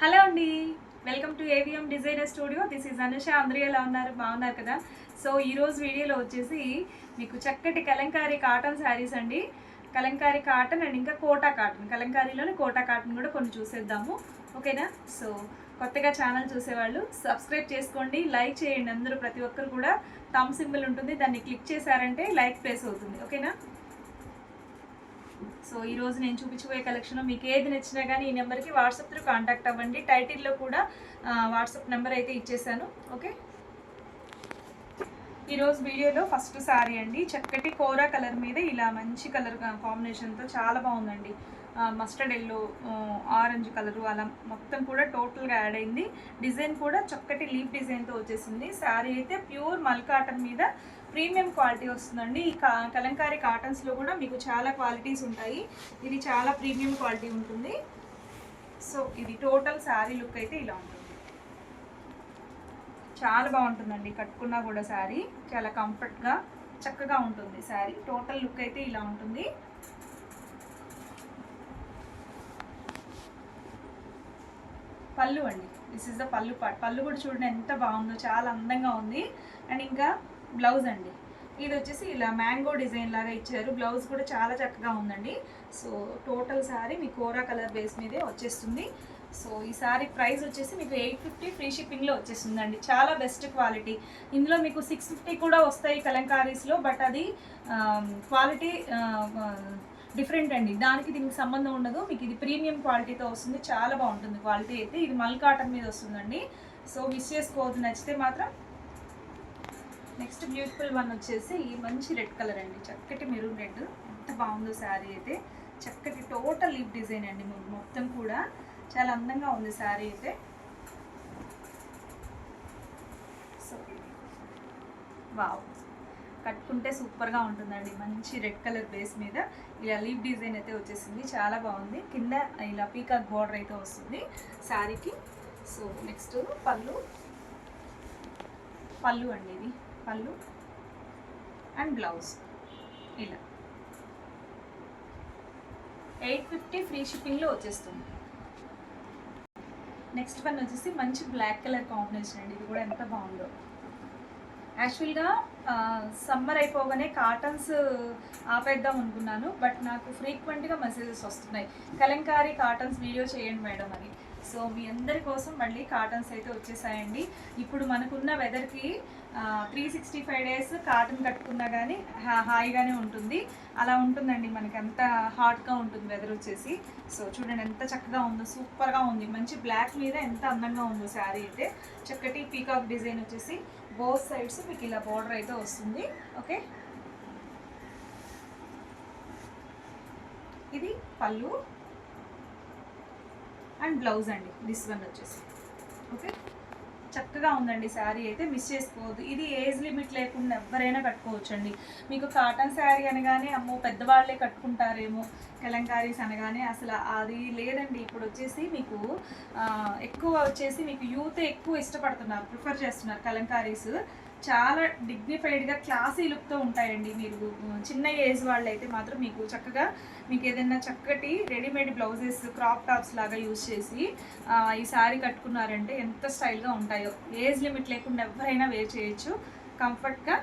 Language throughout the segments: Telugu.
హలో అండి. Welcome to AVM designer studio this is Anusha అందరూ ఎలా ఉన్నారు? బాగున్నారు కదా? సో ఈరోజు వీడియోలో వచ్చేసి మీకు చక్కటి కలంకారీ కాటన్ శారీస్ అండి. కలంకారీ కాటన్ అండ్ ఇంకా కోటా కాటన్ కలంకారీలోని కోటా కాటన్ కూడా కొన్ని చూసేద్దాము. ఓకేనా సో కొత్తగా ఛానల్ చూసేవాళ్ళు సబ్స్క్రైబ్ చేసుకోండి. లైక్ చేయండి అందరూ ప్రతి ఒక్కరు కూడా. థమ్ సింబల్ ఉంటుంది. దాన్ని క్లిక్ చేశారంటే లైక్ ప్లేస్ అవుతుంది. ఓకేనా సో ఈ రోజు నేను చూపించబోయే కలెక్షన్ మీకు ఏది నచ్చినా కానీ ఈ నెంబర్కి వాట్సాప్ త్రూ కాంటాక్ట్ అవ్వండి. టైటిల్లో కూడా వాట్సాప్ నెంబర్ అయితే ఇచ్చేసాను. ఓకే? ఈరోజు వీడియోలో ఫస్ట్ శారీ అండి. చక్కటి కోరా కలర్ మీద ఇలా మంచి కలర్ కాంబినేషన్తో చాలా బాగుందండి. మస్టర్డ్ ఎల్లో ఆరెంజ్ కలరు అలా మొత్తం కూడా టోటల్గా యాడ్ అయింది. డిజైన్ కూడా చక్కటి లీఫ్ డిజైన్తో వచ్చేసింది. శారీ అయితే ప్యూర్ మల్ కాటన్ మీద ప్రీమియం క్వాలిటీ వస్తుందండి. ఈ కా కలంకారీ కాటన్స్లో కూడా మీకు చాలా క్వాలిటీస్ ఉంటాయి. ఇది చాలా ప్రీమియం క్వాలిటీ ఉంటుంది. సో ఇది టోటల్ శారీ లుక్ అయితే ఇలా ఉంటుంది. చాలా బాగుంటుందండి. కట్టుకున్నా కూడా శారీ. చాలా కంఫర్ట్గా చక్కగా ఉంటుంది శారీ. టోటల్ లుక్ అయితే ఇలా ఉంటుంది. పళ్ళు అండి. This is the pallu part pallu కూడా చూడండి ఎంత బాగుందో చాలా అందంగా ఉంది. అండ్ ఇంకా బ్లౌజ్ అండి. ఇది వచ్చేసి ఇలా మ్యాంగో డిజైన్ లాగా ఇచ్చారు. బ్లౌజ్ కూడా చాలా చక్కగా ఉందండి. సో టోటల్ శారీ మీ కోరా కలర్ బేస్ మీదే వచ్చేస్తుంది. సో ఈ సారీ ప్రైస్ వచ్చేసి మీకు ఎయిట్ ఫిఫ్టీ ఫ్రీ షిప్పింగ్లో వచ్చేస్తుందండి. చాలా బెస్ట్ క్వాలిటీ. ఇందులో మీకు సిక్స్ ఫిఫ్టీ కూడా వస్తాయి కలంకారీస్లో బట్ అది క్వాలిటీ డిఫరెంట్ అండి. దానికి దీనికి సంబంధం ఉండదు. మీకు ఇది ప్రీమియం క్వాలిటీతో వస్తుంది. చాలా బాగుంటుంది క్వాలిటీ అయితే. ఇది మల్ కాటన్ మీద వస్తుందండి. సో మిస్ చేసుకోవద్దు. నచ్చితే మాత్రం నెక్స్ట్ బ్యూటిఫుల్ వన్ వచ్చేసి ఈ మంచి రెడ్ కలర్ అండి. చక్కటి మెరూన్ రెడ్. ఎంత బాగుందో శారీ అయితే. చక్కటి టోటల్ లీఫ్ డిజైన్ అండి మొత్తం కూడా. చాలా అందంగా ఉంది శారీ అయితే. So wow. కట్టుకుంటే సూపర్గా ఉంటుందండి. మంచి రెడ్ కలర్ బేస్ మీద ఇలా లీఫ్ డిజైన్ అయితే వచ్చేసింది. చాలా బాగుంది. కింద ఇలా పీకాక్ బార్డర్ అయితే వస్తుంది శారీకి. సో నెక్స్ట్ పళ్ళు. పళ్ళు అండి ఇది పళ్ళు అండ్ బ్లౌజ్. ఇలా. ఎయిట్ ఫిఫ్టీ ఫ్రీ షిప్పింగ్లో వచ్చేస్తుంది. నెక్స్ట్ వన్ వచ్చేసి మంచి బ్లాక్ కలర్ కాంబినేషన్ అండి. ఇది కూడా ఎంత బాగుందో. యాక్చువల్గా సమ్మర్ అయిపోగానే కాటన్స్ ఆపేద్దాం అనుకున్నాను. బట్ నాకు ఫ్రీక్వెంట్గా మెసేజెస్ వస్తున్నాయి. కలంకారీ కాటన్స్ వీడియో చేయండి మేడం అని. సో మీ అందరి కోసం మళ్ళీ కాటన్స్ అయితే వచ్చేసాయండి. ఇప్పుడు మనకున్న వెదర్కి three sixty five days cotton కట్టుకున్నా కానీ హాయిగానే ఉంటుంది. అలా ఉంటుందండి మనకి. అంత హాట్గా ఉంటుంది వెదర్ వచ్చేసి. సో చూడండి ఎంత చక్కగా ఉందో సూపర్గా ఉంది. మంచి బ్లాక్ మీద ఎంత అందంగా ఉందో శారీ అయితే. చక్కటి పీకాక్ డిజైన్ వచ్చేసి బోత్ సైడ్స్ మీకు ఇలా బార్డర్ అయితే వస్తుంది. ఓకే? ఇది పళ్ళు. అండ్ బ్లౌజ్ అండి. దిస్ వన్ వచ్చేసి. ఓకే చక్కగా ఉందండి శారీ అయితే మిస్ చేసుకోవద్దు. ఇది ఏజ్ లిమిట్ లేకుండా ఎవరైనా కట్టుకోవచ్చు అండి మీకు కాటన్ శారీ అనగానే అమ్మో పెద్దవాళ్ళే కట్టుకుంటారేమో కలంకారీస్ అనగానే అసలు అది లేదండి. ఇప్పుడు వచ్చేసి మీకు ఎక్కువ వచ్చేసి మీకు యూత్ ఎక్కువ ఇష్టపడుతున్నారు ప్రిఫర్ చేస్తున్నారు కలంకారీస్. చాలా డిగ్నిఫైడ్గా క్లాసీ లుక్తో ఉంటాయండి మీరు. చిన్న ఏజ్ వాళ్ళు అయితే మాత్రం మీకు చక్కగా మీకు ఏదైనా చక్కటి రెడీమేడ్ బ్లౌజెస్ క్రాప్ టాప్స్ లాగా యూజ్ చేసి ఈ శారీ కట్టుకున్నారంటే ఎంత స్టైల్గా ఉంటాయో. ఏజ్ లిమిట్ లేకుండా ఎవరైనా వేర్ చేయొచ్చు. కంఫర్ట్గా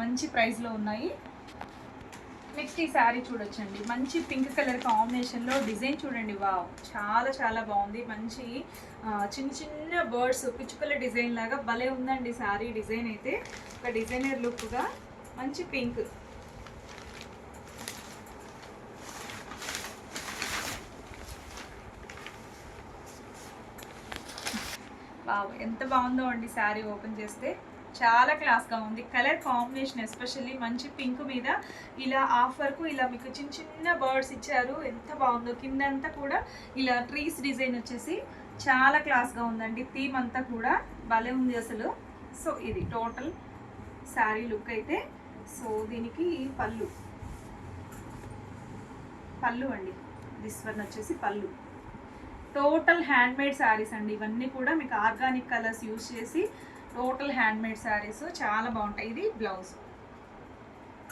మంచి ప్రైస్లో ఉన్నాయి. నెక్స్ట్ ఈ శారీ చూడొచ్చండి. మంచి పింక్ కలర్ కాంబినేషన్లో డిజైన్ చూడండి. వావ్ చాలా చాలా బాగుంది. మంచి చిన్న చిన్న బర్డ్స్ పిచ్చుకల డిజైన్ లాగా భలే ఉందండి శారీ డిజైన్ అయితే. ఒక డిజైనర్ లుక్గా మంచి పింక్. వావ్ ఎంత బాగుందో అండి శారీ ఓపెన్ చేస్తే. చాలా క్లాస్గా ఉంది. కలర్ కాంబినేషన్ ఎస్పెషల్లీ మంచి పింక్ మీద ఇలా ఆఫ్ వరకు ఇలా మీకు చిన్న చిన్న బర్డ్స్ ఇచ్చారు. ఎంత బాగుందో కిందంతా కూడా ఇలా ట్రీస్ డిజైన్ వచ్చేసి చాలా క్లాస్గా ఉందండి. థీమ్ అంతా కూడా భలే ఉంది అసలు. సో ఇది టోటల్ శారీ లుక్ అయితే. సో దీనికి పళ్ళు. పళ్ళు అండి. దిస్ వన్ వచ్చేసి పళ్ళు. టోటల్ హ్యాండ్మేడ్ శారీస్ అండి. ఇవన్నీ కూడా మీకు ఆర్గానిక్ కలర్స్ యూజ్ చేసి టోటల్ హ్యాండ్మేడ్ శారీస్ చాలా బాగుంటాయి. ఇది బ్లౌజ్.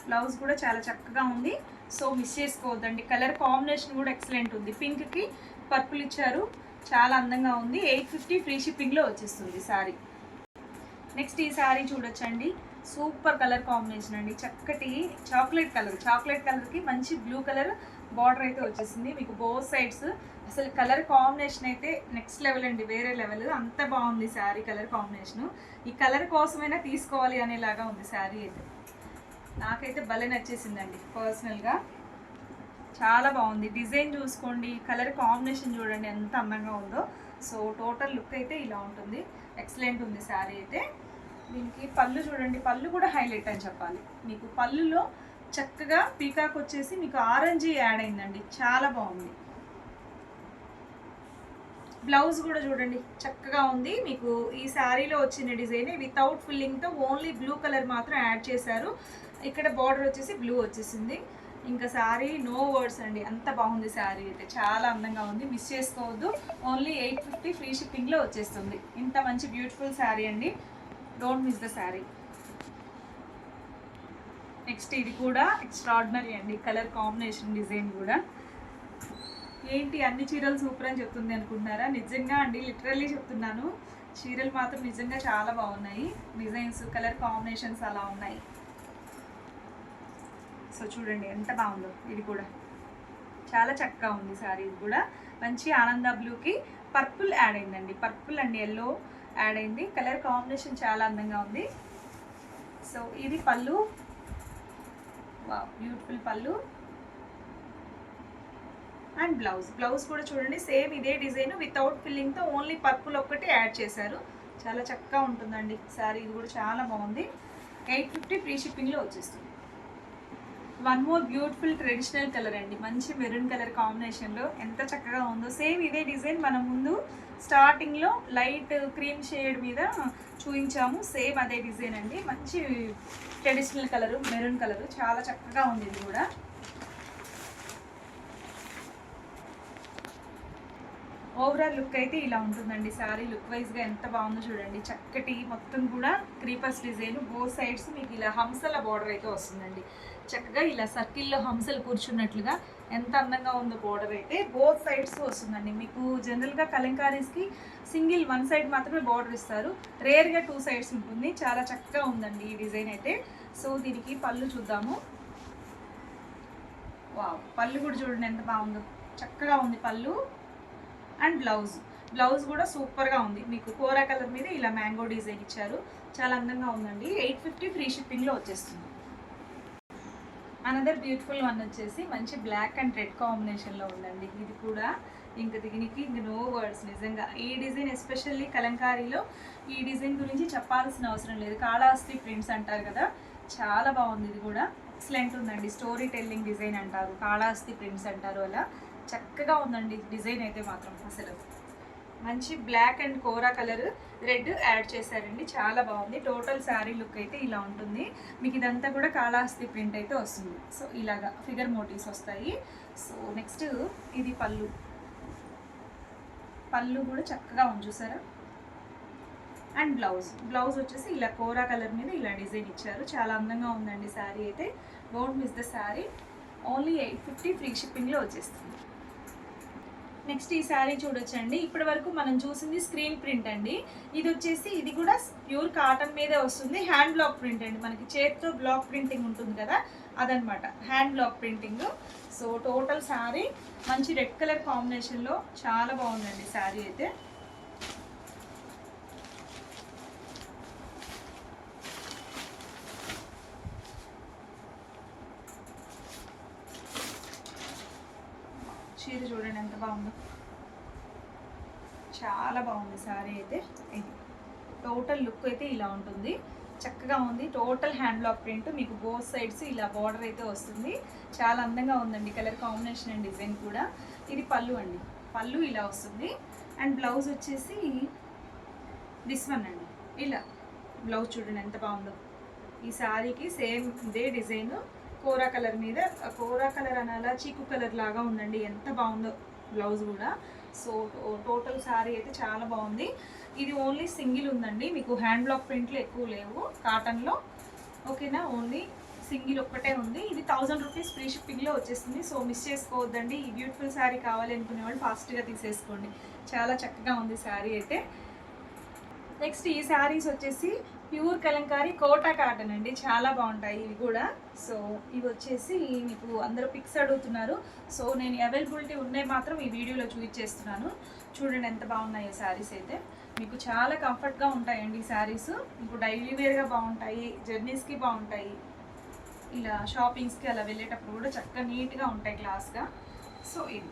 బ్లౌజ్ కూడా చాలా చక్కగా ఉంది. సో మిస్ చేసుకోవద్దండి. కలర్ కాంబినేషన్ కూడా ఎక్సలెంట్ ఉంది. పింక్కి పర్పుల్ ఇచ్చారు. చాలా అందంగా ఉంది. ఎయిట్ ఫిఫ్టీ ఫ్రీ షిప్పింగ్లో వచ్చేస్తుంది శారీ. నెక్స్ట్ ఈ శారీ చూడొచ్చండి. సూపర్ కలర్ కాంబినేషన్ అండి. చక్కటి చాక్లెట్ కలర్. చాక్లెట్ కలర్కి మంచి బ్లూ కలర్ బార్డర్ అయితే వచ్చేసింది. మీకు బోత్ సైడ్స్ అసలు కలర్ కాంబినేషన్ అయితే నెక్స్ట్ లెవెల్ అండి వేరే లెవెల్ అంత బాగుంది శారీ కలర్ కాంబినేషన్ ఈ కలర్ కోసమైనా తీసుకోవాలి అనేలాగా ఉంది శారీ అయితే. నాకైతే భలే నచ్చేసిందండి పర్సనల్గా చాలా బాగుంది. డిజైన్ చూసుకోండి కలర్ కాంబినేషన్ చూడండి ఎంత అందంగా ఉందో. సో టోటల్ లుక్ అయితే ఇలా ఉంటుంది. ఎక్సలెంట్ ఉంది శారీ అయితే. దీనికి పళ్ళు చూడండి. పళ్ళు కూడా హైలైట్ అని చెప్పాలి. మీకు పళ్ళులో చక్కగా పీకాక్ వచ్చేసి మీకు ఆరెంజ్ యాడ్ అయిందండి. చాలా బాగుంది. బ్లౌజ్ కూడా చూడండి చక్కగా ఉంది. మీకు ఈ శారీలో వచ్చిన డిజైన్ వితౌట్ ఫిల్లింగ్తో ఓన్లీ బ్లూ కలర్ మాత్రం యాడ్ చేశారు. ఇక్కడ బార్డర్ వచ్చేసి బ్లూ వచ్చేసింది. ఇంకా శారీ నో వర్డ్స్ అండి. అంత బాగుంది శారీ అయితే. చాలా అందంగా ఉంది. మిస్ చేసుకోవద్దు. ఓన్లీ ఎయిట్ ఫిఫ్టీ ఫ్రీ షిప్పింగ్లో వచ్చేస్తుంది. ఇంత మంచి బ్యూటిఫుల్ శారీ అండి. Don't miss the sari. Next ఇది కూడా ఎక్స్ట్రాడినరీ అండి. కలర్ కాంబినేషన్ డిజైన్ కూడా. ఏంటి అన్ని చీరలు సూపర్ అని చెప్తుంది అనుకుంటున్నారా? నిజంగా అండి లిటరల్లీ చెప్తున్నాను. చీరలు మాత్రం నిజంగా చాలా బాగున్నాయి. డిజైన్స్ కలర్ కాంబినేషన్స్ అలా ఉన్నాయి. సో చూడండి ఎంత బాగుందో ఇది కూడా. చాలా చక్కగా ఉంది సారీ ఇది కూడా. మంచి ఆనంద బ్లూకి పర్పుల్ యాడ్ అయిందండి. పర్పుల్ అండ్ ఎల్లో యాడ్ అయింది. కలర్ కాంబినేషన్ చాలా అందంగా ఉంది. సో ఇది పళ్ళు బ్యూటిఫుల్ పళ్ళు. అండ్ బ్లౌజ్ బ్లౌజ్ కూడా చూడండి సేమ్ ఇదే డిజైన్ వితౌట్ ఫిల్లింగ్తో ఓన్లీ పర్పుల్ ఒక్కటి యాడ్ చేశారు. చాలా చక్కగా ఉంటుందండి. శారీ ఇది కూడా చాలా బాగుంది. ఎయిట్ ఫిఫ్టీ ఫ్రీ షిప్పింగ్లో వచ్చేస్తుంది. One more beautiful traditional colour అండి. మంచి మెరూన్ కలర్ కాంబినేషన్లో ఎంత చక్కగా ఉందో. సేమ్ ఇదే డిజైన్ మనం ముందు స్టార్టింగ్లో లైట్ క్రీమ్ షేడ్ మీద చూపించాము. సేమ్ అదే డిజైన్ అండి. మంచి ట్రెడిషనల్ కలరు మెరూన్ కలరు చాలా చక్కగా ఉంది ఇది కూడా. ఓవరాల్ లుక్ అయితే ఇలా ఉంటుందండి. శారీ లుక్ వైజ్గా ఎంత బాగుందో చూడండి. చక్కటి మొత్తం కూడా క్రీపర్స్ డిజైన్ బో సైడ్స్ మీకు ఇలా హంసల బార్డర్ అయితే వస్తుందండి. చక్కగా ఇలా సర్కిల్లో హంసలు కూర్చున్నట్లుగా ఎంత అందంగా ఉందో బార్డర్ అయితే బోత్ సైడ్స్ వస్తుందండి. మీకు జనరల్గా కలంకారీస్కి సింగిల్ వన్ సైడ్ మాత్రమే బార్డర్ ఇస్తారు. రేర్గా టూ సైడ్స్ ఉంటుంది. చాలా చక్కగా ఉందండి ఈ డిజైన్ అయితే. సో దీనికి పళ్ళు చూద్దాము. వావ్ పళ్ళు కూడా చూడండి ఎంత బాగుందో. చక్కగా ఉంది పళ్ళు. And blouse. బ్లౌజ్ కూడా సూపర్గా ఉంది. మీకు కోరా కలర్ మీద ఇలా మ్యాంగో డిజైన్ ఇచ్చారు. చాలా అందంగా ఉందండి. ఎయిట్ ఫిఫ్టీ ఫ్రీ షిప్పింగ్లో వచ్చేస్తుంది. అనదర్ బ్యూటిఫుల్ వన్ వచ్చేసి మంచి బ్లాక్ అండ్ రెడ్ కాంబినేషన్లో ఉందండి. ఇది కూడా ఇంకా దీనికి నో వర్డ్స్ నిజంగా. ఈ డిజైన్ ఎస్పెషల్లీ కలంకారీలో ఈ డిజైన్ గురించి చెప్పాల్సిన అవసరం లేదు. కాళహస్తి ప్రింట్స్ అంటారు కదా. చాలా బాగుంది ఇది కూడా. ఎక్సలెంట్ ఉందండి. స్టోరీ టెల్లింగ్ డిజైన్ అంటారు. కాళహస్తి ప్రింట్స్ అంటారు అలా. చక్కగా ఉందండి డిజైన్ అయితే మాత్రం అసలు. మంచి black and Kora colour red add చేశారండి. చాలా బాగుంది. టోటల్ శారీ లుక్ అయితే ఇలా ఉంటుంది. మీకు ఇదంతా కూడా కాళహస్తి ప్రింట్ అయితే వస్తుంది. సో ఇలాగా ఫిగర్ మోటివ్స్ వస్తాయి. సో నెక్స్ట్ ఇది పళ్ళు. పళ్ళు కూడా చక్కగా ఉంది చూసారా? And blouse. బ్లౌజ్ వచ్చేసి ఇలా కోరా కలర్ మీద ఇలా డిజైన్ ఇచ్చారు. చాలా అందంగా ఉందండి శారీ అయితే. Don't miss the sari. Only eight fifty free షిప్పింగ్లో వచ్చేస్తుంది. నెక్స్ట్ ఈ శారీ చూడొచ్చండి. ఇప్పటి వరకు మనం చూసింది స్క్రీన్ ప్రింట్ అండి. ఇది వచ్చేసి ఇది కూడా ప్యూర్ కాటన్ మీదే వస్తుంది. హ్యాండ్ బ్లాక్ ప్రింట్ అండి. మనకి చేతితో బ్లాక్ ప్రింటింగ్ ఉంటుంది కదా అదనమాట. Hand block printing. So total sari మంచి రెడ్ కలర్ కాంబినేషన్లో చాలా బాగుందండి శారీ అయితే. ఇది చూడండి ఎంత బాగుందో. చాలా బాగుంది శారీ అయితే. ఇది టోటల్ లుక్ అయితే ఇలా ఉంటుంది. చక్కగా ఉంది. Total hand block print. మీకు బోత్ సైడ్స్ ఇలా బార్డర్ అయితే వస్తుంది. చాలా అందంగా ఉందండి కలర్ కాంబినేషన్ అండ్ డిజైన్ కూడా. ఇది పళ్ళు అండి. పళ్ళు ఇలా వస్తుంది. అండ్ బ్లౌజ్ వచ్చేసి దిస్ వన్ అండి. ఇలా బ్లౌజ్ చూడండి ఎంత బాగుందో. ఈ శారీకి సేమ్ ఇదే డిజైన్. కోరా కలర్ మీద కోరా కలర్ అనాలా చీకు కలర్ లాగా ఉందండి. ఎంత బాగుందో బ్లౌజ్ కూడా. సో టోటల్ శారీ అయితే చాలా బాగుంది. ఇది ఓన్లీ సింగిల్ ఉందండి. మీకు హ్యాండ్ బ్లాక్ ప్రింట్లు ఎక్కువ లేవు. కాటన్లో ఓకేనా? ఓన్లీ సింగిల్ ఒక్కటే ఉంది. ఇది థౌజండ్ రూపీస్ ఫ్రీ షిప్పింగ్లో వచ్చేసింది. సో మిస్ చేసుకోవద్దండి. ఈ బ్యూటిఫుల్ శారీ కావాలి అనుకునే వాళ్ళు ఫాస్ట్గా తీసేసుకోండి. చాలా చక్కగా ఉంది శారీ అయితే. నెక్స్ట్ ఈ శారీస్ వచ్చేసి ప్యూర్ కలంకారీ కోటా కాటన్ అండి. చాలా బాగుంటాయి ఇవి కూడా. సో ఇవి వచ్చేసి మీకు అందరూ పిక్స్ అడుగుతున్నారు. సో నేను అవైలబిలిటీ ఉన్నాయి మాత్రం ఈ వీడియోలో చూపించేస్తున్నాను. చూడండి ఎంత బాగున్నాయి శారీస్ అయితే. మీకు చాలా కంఫర్ట్గా ఉంటాయండి ఈ శారీస్ మీకు డైలీ వేర్గా బాగుంటాయి. జర్నీస్కి బాగుంటాయి. ఇలా షాపింగ్స్కి అలా వెళ్ళేటప్పుడు కూడా చక్కగా నీట్గా ఉంటాయి క్లాస్గా సో ఇది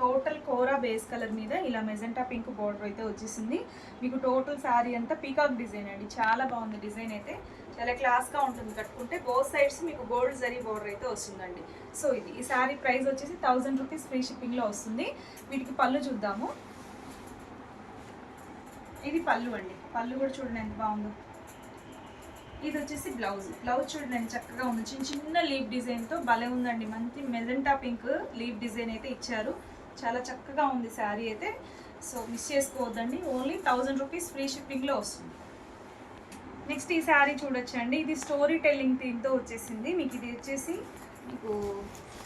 టోటల్ కోరా బేస్ కలర్ మీద ఇలా మెజెంటా పింక్ బార్డర్ అయితే వచ్చేసింది. మీకు టోటల్ శారీ అంతా పీకాక్ డిజైన్ అండి. చాలా బాగుంది డిజైన్ అయితే. చాలా క్లాస్గా ఉంటుంది కట్టుకుంటే బోత్ సైడ్స్ మీకు గోల్డ్ జరీ బార్డర్ అయితే వస్తుందండి. సో ఇది ఈ శారీ ప్రైస్ వచ్చేసి థౌజండ్ రూపీస్ ఫ్రీ షిప్పింగ్లో వస్తుంది. వీటికి పళ్ళు చూద్దాము. ఇది పళ్ళు అండి. పళ్ళు కూడా చూడండి ఎంత బాగుందో. ఇది వచ్చేసి బ్లౌజ్ బ్లౌజ్ చూడండి చక్కగా ఉంది. చిన్న చిన్న లీవ్ డిజైన్తో భలే ఉందండి. మంచి మెజెంటా పింక్ లీవ్ డిజైన్ అయితే ఇచ్చారు. చాలా చక్కగా ఉంది శారీ అయితే. సో మిస్ చేసుకోవద్దండి. ఓన్లీ థౌజండ్ రూపీస్ ఫ్రీ షిప్పింగ్లో వస్తుంది. నెక్స్ట్ ఈ శారీ చూడొచ్చండి. ఇది స్టోరీ టెల్లింగ్ థీమ్తో వచ్చేసింది. మీకు ఇది వచ్చేసి మీకు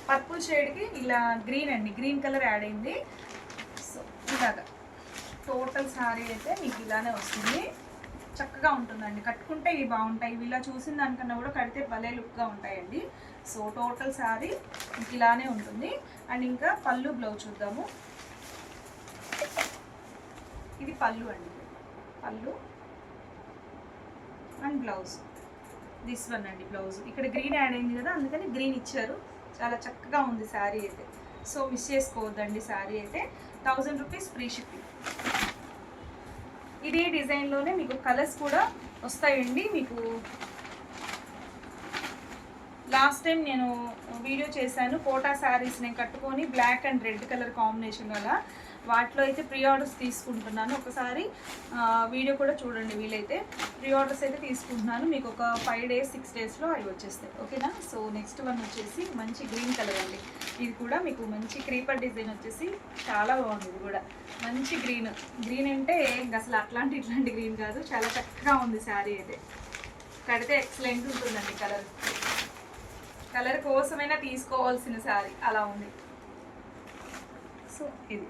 పర్పుల్ షేడ్కి ఇలా గ్రీన్ అండి. గ్రీన్ కలర్ యాడ్ అయింది. సో ఇలాగా. టోటల్ శారీ అయితే మీకు ఇలానే వస్తుంది. చక్కగా ఉంటుందండి. కట్టుకుంటే ఇవి బాగుంటాయి. ఇవి ఇలా చూసిన దానికన్నా కూడా కడితే భలే లుక్గా ఉంటాయండి. సో టోటల్ శారీ మీకు ఇలానే ఉంటుంది. అండ్ ఇంకా పళ్ళు బ్లౌజ్ చూద్దాము. ఇది పళ్ళు అండి. పళ్ళు అండ్ బ్లౌజ్. దిస్ వన్ అండి బ్లౌజ్. ఇక్కడ గ్రీన్ యాడ్ అయింది కదా అందుకని గ్రీన్ ఇచ్చారు. చాలా చక్కగా ఉంది శారీ అయితే. సో మిస్ చేసుకోవద్దండి శారీ అయితే. Thousand rupees free shipping. ఇదే డిజైన్లోనే మీకు కలర్స్ కూడా వస్తాయండి. మీకు లాస్ట్ టైం నేను వీడియో చేశాను కోటా శారీస్ నేను కట్టుకొని black and red colour combination వల్ల వాటిలో అయితే ప్రీ ఆర్డర్స్ తీసుకుంటున్నాను. ఒకసారి వీడియో కూడా చూడండి వీలైతే. ప్రీ ఆర్డర్స్ అయితే తీసుకుంటున్నాను. మీకు ఒక ఫైవ్ డేస్ సిక్స్ డేస్లో అవి వచ్చేస్తాయి. ఓకేనా? సో నెక్స్ట్ వన్ వచ్చేసి మంచి గ్రీన్ కలర్ అండి. ఇది కూడా మీకు మంచి క్రీపర్ డిజైన్ వచ్చేసి చాలా బాగుంది ఇది కూడా. మంచి గ్రీన్. గ్రీన్ అంటే అసలు అట్లాంటి ఇట్లాంటి గ్రీన్ కాదు. చాలా చక్కగా ఉంది శారీ అయితే. కడితే ఎక్సలెంట్ ఉంటుందండి కలర్. కలర్ కోసమైనా తీసుకోవాల్సిన శారీ అలా ఉంది. సో ఇది.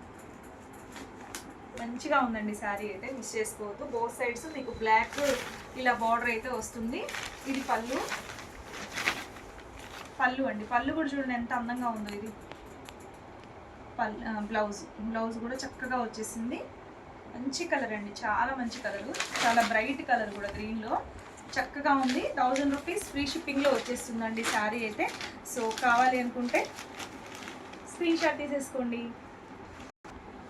మంచిగా ఉందండి శారీ అయితే మిస్ చేసుకోవద్దు. బోత్ సైడ్స్ మీకు బ్లాక్ ఇలా బార్డర్ అయితే వస్తుంది. ఇది పళ్ళు. పళ్ళు అండి. పళ్ళు కూడా చూడండి ఎంత అందంగా ఉందో ఇది. పల్ బ్లౌజ్ బ్లౌజ్ కూడా చక్కగా వచ్చేసింది. మంచి కలర్ అండి. చాలా మంచి కలర్ చాలా బ్రైట్ కలర్ కూడా గ్రీన్లో చక్కగా ఉంది. థౌజండ్ రూపీస్ ఫ్రీ షిప్పింగ్లో వచ్చేస్తుందండి శారీ అయితే. సో కావాలి అనుకుంటే స్క్రీన్ షాట్ తీసేసుకోండి.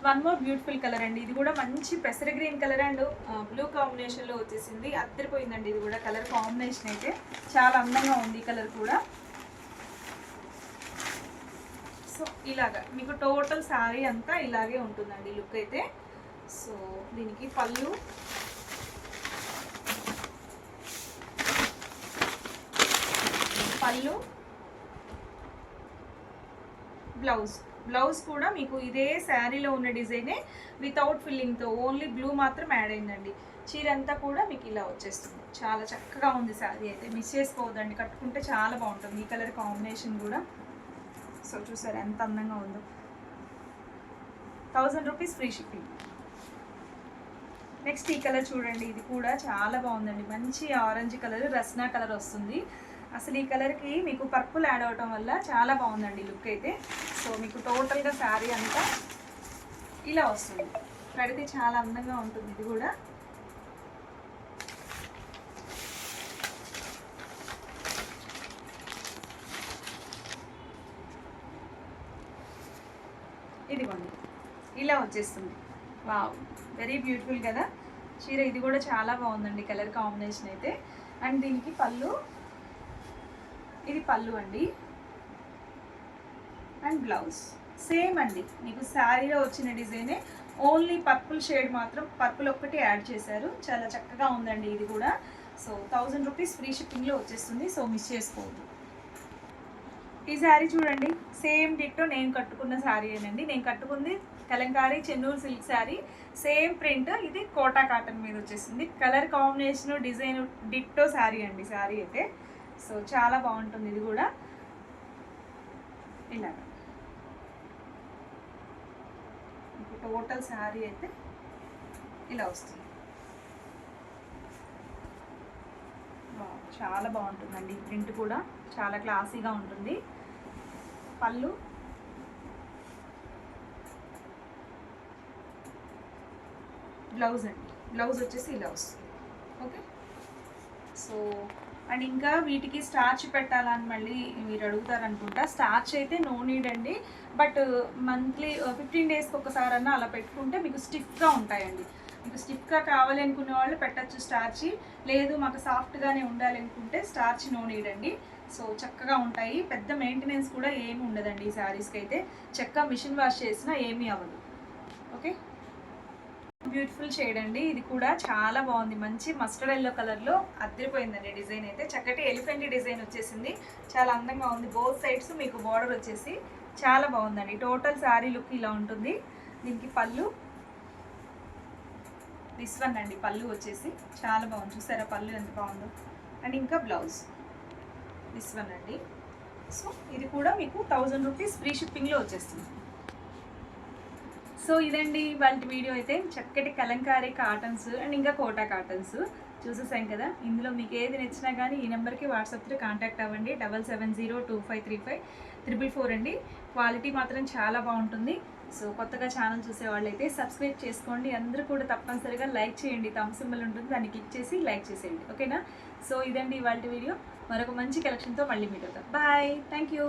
వన్ మోర్ బ్యూటిఫుల్ కలర్ అండి. ఇది కూడా మంచి పెసర గ్రీన్ కలర్ అండ్ బ్లూ కాంబినేషన్లో వచ్చేసింది. అద్దరిపోయిందండి ఇది కూడా కలర్ కాంబినేషన్ అయితే. చాలా అందంగా ఉంది ఈ కలర్ కూడా. సో ఇలాగా మీకు టోటల్ శారీ అంతా ఇలాగే ఉంటుందండి లుక్ అయితే. సో దీనికి పళ్ళు. పళ్ళు. బ్లౌజ్. బ్లౌజ్ కూడా మీకు ఇదే శారీలో ఉన్న డిజైనే వితౌట్ ఫిల్లింగ్తో ఓన్లీ బ్లూ మాత్రం యాడ్ అయిందండి. చీర అంతా కూడా మీకు ఇలా వచ్చేస్తుంది. చాలా చక్కగా ఉంది శారీ అయితే. మిస్ చేసుకోవద్దండి. కట్టుకుంటే చాలా బాగుంటుంది. ఈ కలర్ కాంబినేషన్ కూడా. సో చూసారు ఎంత అందంగా ఉందో. Thousand rupees free shipping next ఈ కలర్ చూడండి. ఇది కూడా చాలా బాగుందండి. మంచి ఆరెంజ్ కలర్ రస్నా కలర్ వస్తుంది. అసలు ఈ కలర్కి మీకు పర్పుల్ యాడ్ అవటం వల్ల చాలా బాగుందండి లుక్ అయితే. సో మీకు టోటల్గా శారీ అంతా ఇలా వస్తుంది. కడితే చాలా అందంగా ఉంటుంది ఇది కూడా. ఇదిగోండి. ఇలా వచ్చేస్తుంది. వావ్! వెరీ బ్యూటిఫుల్ కదా. చీర ఇది కూడా చాలా బాగుందండి కలర్ కాంబినేషన్ అయితే. అండ్ దీనికి పళ్ళు ఇది పళ్ళు అండి. అండ్ బ్లౌజ్ సేమ్ అండి. మీకు శారీలో వచ్చిన డిజైనే ఓన్లీ పర్పుల్ షేడ్ మాత్రం పర్పుల్ ఒక్కటి యాడ్ చేశారు. చాలా చక్కగా ఉందండి ఇది కూడా. సో థౌజండ్ రూపీస్ ఫ్రీ షిప్పింగ్లో వచ్చేస్తుంది. సో మిస్ చేసుకోవద్దు. ఈ శారీ చూడండి. సేమ్ డిట్టో నేను కట్టుకున్న శారీ అండి నేను కట్టుకుంది kalamkari Chennur silk sari same print ఇది కోటా కాటన్ మీద వచ్చేసింది. Colour combination design ditto sari అండి. శారీ అయితే. సో చాలా బాగుంటుంది ఇది కూడా. ఇలాగ టోటల్ శారీ అయితే ఇలా వస్తుంది. వావ్, చాలా బాగుంటుందండి ఈ ప్రింట్ కూడా. చాలా క్లాసీగా ఉంటుంది. పళ్ళు. బ్లౌజ్ అండి. బ్లౌజ్ వచ్చేసి ఇలా వస్తుంది. ఓకే? సో అండ్ ఇంకా వీటికి స్టార్చ్ పెట్టాలని మళ్ళీ మీరు అడుగుతారు అనుకుంటా స్టార్చ్ అయితే నో నీడ్ అండి. బట్ మంత్లీ ఫిఫ్టీన్ డేస్కి ఒకసారన్నా అలా పెట్టుకుంటే మీకు స్టిఫ్గా ఉంటాయండి. మీకు స్టిఫ్గా కావాలి అనుకునే వాళ్ళు పెట్టచ్చు స్టార్చ్ లేదు మాకు సాఫ్ట్గానే ఉండాలి అనుకుంటే స్టార్చ్ నో నీడ్ అండి. సో చక్కగా ఉంటాయి. పెద్ద మెయింటెనెన్స్ కూడా ఏమి ఉండదండి ఈ శారీస్కి అయితే. చక్కగా మిషన్ వాష్ చేసినా ఏమీ అవ్వదు. ఓకే బ్యూటిఫుల్ షేడ్ అండి. ఇది కూడా చాలా బాగుంది. మంచి మస్టర్డ్ ఎల్లో కలర్లో అద్దరిపోయిందండి డిజైన్ అయితే. చక్కటి ఎలిఫెంట్ డిజైన్ వచ్చేసింది. చాలా అందంగా ఉంది. బోత్ సైడ్స్ మీకు బార్డర్ వచ్చేసి చాలా బాగుందండి. టోటల్ శారీ లుక్ ఇలా ఉంటుంది. దీనికి పళ్ళు. దిస్ వన్ అండి. పళ్ళు వచ్చేసి చాలా బాగుంది. చూసారా పళ్ళు ఎంత బాగుందో. అండ్ ఇంకా బ్లౌజ్. దిస్ వన్ అండి. సో ఇది కూడా మీకు థౌజండ్ రూపీస్ ఫ్రీ షిప్పింగ్లో వచ్చేస్తుంది. సో ఇదండి వాళ్ళ వీడియో అయితే. చక్కటి కలంకారీ కాటన్స్ అండ్ ఇంకా కోటా కాటన్స్ చూసేసాం కదా. ఇందులో మీకు ఏది నచ్చినా కానీ ఈ నెంబర్కి వాట్సాప్లో కాంటాక్ట్ అవ్వండి. Double seven zero two five three five triple four అండి. క్వాలిటీ మాత్రం చాలా బాగుంటుంది. సో కొత్తగా ఛానల్ చూసే వాళ్ళైతే సబ్స్క్రైబ్ చేసుకోండి. అందరూ కూడా తప్పనిసరిగా లైక్ చేయండి. తమ్ సింబల్ ఉంటుంది. దాన్ని క్లిక్ చేసి లైక్ చేసేయండి. ఓకేనా? సో ఇదండి ఇవాళ వీడియో. మరొక మంచి కలెక్షన్తో మళ్ళీ మీట్ అవుతాం. బాయ్. Thank you